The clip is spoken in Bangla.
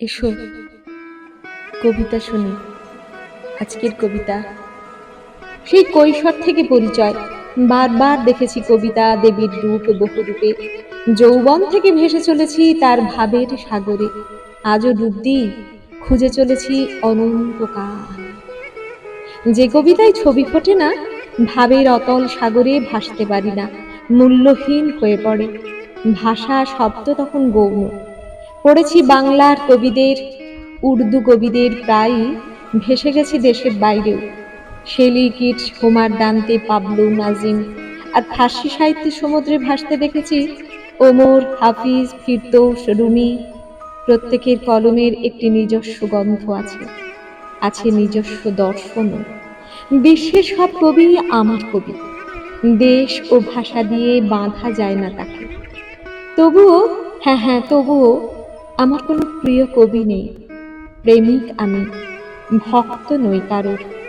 এসো। কবিতা শুনি। আজকের কবিতা। সেই কৈশোর থেকে পরিচয়। বারবার দেখেছি কবিতা দেবীর রূপ বহুরূপে। যৌবন থেকে ভেসে চলেছি তার ভাবের সাগরে। আজও ডুব দিই, খুঁজে চলেছি অনন্তকাল। যে কবিতায় ছবি ফোটে না, ভাবের অতল সাগরে ভাসতে পারি না। মূল্যহীন হয়ে পড়ে। ভাষা শব্দ তখন গৌণ। পড়েছি বাংলার কবিদের, উর্দু কবিদের প্রায়ই ভেসে গেছি দেশের বাইরেও। Shelley Keats, Homer Dante, Pablo, Nazim আর ফার্সি সাহিত্যের সমুদ্রে ভাসতে দেখেছি ওমর, হাফিজ, ফিরদৌস, রুমি। প্রত্যেকের কলমের একটি নিজস্ব গন্ধ আছে আছে নিজস্ব দর্শনও। বিশ্বের সব কবি আমার কবি। দেশ ও ভাষা দিয়ে বাঁধা যায় না তাকে। তবুও হ্যাঁ হ্যাঁ তবুও আমার কোনো প্রিয় কবি নেই। প্রেমিক আমি ভক্ত নই কারোর।